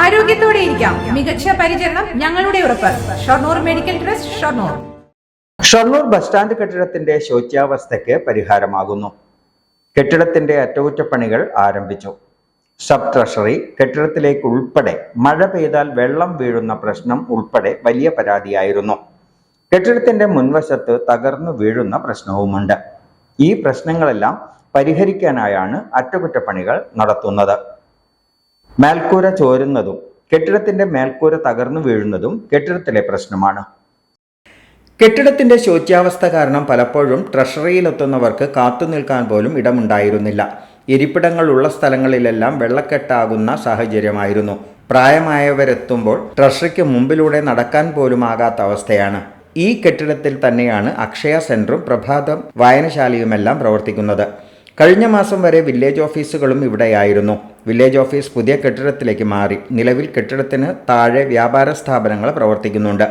ആരോഗ്യത്തോടെ ഇരിക്കാം. മികച്ച പരിചരണം ഞങ്ങളുടെ ഉറപ്പ്. Shoranur medical trust Shoranur. Shoranur bus stand കെട്ടിടത്തിന്റെ ശോച്യാവസ്ഥയ്ക്ക് പരിഹാരമാകുന്നു. കെട്ടിടത്തിന്റെ അറ്റകുറ്റപ്പണികൾ ആരംഭിച്ചു. സബ് ട്രഷറി കെട്ടിടത്തിലേക്ക് ഉൾപ്പെടെ മഴ പെയ്താൽ വെള്ളം വീഴുന്ന പ്രശ്നം ഉൾപ്പെടെ വലിയ പരാതിയായിരുന്നു. കെട്ടിടത്തിന്റെ മുൻവശത്ത് തകർന്നു വീഴുന്ന പ്രശ്നവുമുണ്ട്. ഈ പ്രശ്നങ്ങളെല്ലാം പരിഹരിക്കാനായാണ് അറ്റകുറ്റപ്പണികൾ നടത്തുന്നത്. മേൽക്കൂര ചോരുന്നതും കെട്ടിടത്തിന്റെ മേൽക്കൂര തകർന്നു വീഴുന്നതും കെട്ടിടത്തിലെ പ്രശ്നമാണ്. കെട്ടിടത്തിന്റെ ശോച്യാവസ്ഥ കാരണം പലപ്പോഴും ട്രഷറിയിലെത്തുന്നവർക്ക് കാത്തുനിൽക്കാൻ പോലും ഇടമുണ്ടായിരുന്നില്ല. ഇരിപ്പിടങ്ങൾ ഇരിപ്പിടങ്ങളുള്ള സ്ഥലങ്ങളിലെല്ലാം വെള്ളക്കെട്ടാകുന്ന സാഹചര്യമായിരുന്നു. പ്രായമായവരെത്തുമ്പോൾ ട്രഷറിക്ക് മുമ്പിലൂടെ നടക്കാൻ പോലും ആകാത്ത അവസ്ഥയാണ്. ഈ കെട്ടിടത്തിൽ തന്നെയാണ് അക്ഷയ സെന്ററും പ്രഭാതം വായനശാലയുമെല്ലാം പ്രവർത്തിക്കുന്നത്. കഴിഞ്ഞ മാസം വരെ വില്ലേജ് ഓഫീസുകളും ഇവിടെയായിരുന്നു. വില്ലേജ് ഓഫീസ് പുതിയ കെട്ടിടത്തിലേക്ക് മാറി. നിലവിൽ കെട്ടിടത്തിന് താഴെ വ്യാപാര സ്ഥാപനങ്ങൾ പ്രവർത്തിക്കുന്നുണ്ട്.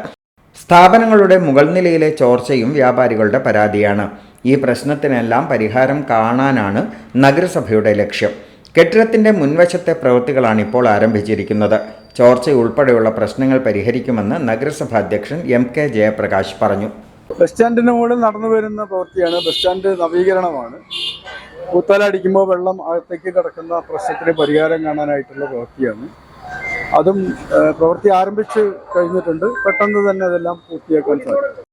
സ്ഥാപനങ്ങളുടെ മുകൾ നിലയിലെ ചോർച്ചയും വ്യാപാരികളുടെ പരാതിയാണ്. ഈ പ്രശ്നത്തിനെല്ലാം പരിഹാരം കാണാനാണ് നഗരസഭയുടെ ലക്ഷ്യം. കെട്ടിടത്തിന്റെ മുൻവശത്തെ പ്രവൃത്തികളാണ് ഇപ്പോൾ ആരംഭിച്ചിരിക്കുന്നത്. ചോർച്ച ഉൾപ്പെടെയുള്ള പ്രശ്നങ്ങൾ പരിഹരിക്കുമെന്ന് നഗരസഭാ അധ്യക്ഷൻ എം കെ ജയപ്രകാശ് പറഞ്ഞു. ബസ് സ്റ്റാൻഡിന് മുകളിൽ നടന്നു വരുന്ന പ്രവൃത്തിയാണ് ബസ് സ്റ്റാൻഡ് നവീകരണമാണ്. പൂത്തല അടിക്കുമ്പോൾ വെള്ളം അകത്തേക്ക് കിടക്കുന്ന പ്രശ്നത്തിന് പരിഹാരം കാണാനായിട്ടുള്ള പ്രവൃത്തിയാണ്. അതും പ്രവൃത്തി ആരംഭിച്ച് കഴിഞ്ഞിട്ടുണ്ട്. പെട്ടെന്ന് തന്നെ അതെല്ലാം പൂർത്തിയാക്കാൻ സാധിക്കും.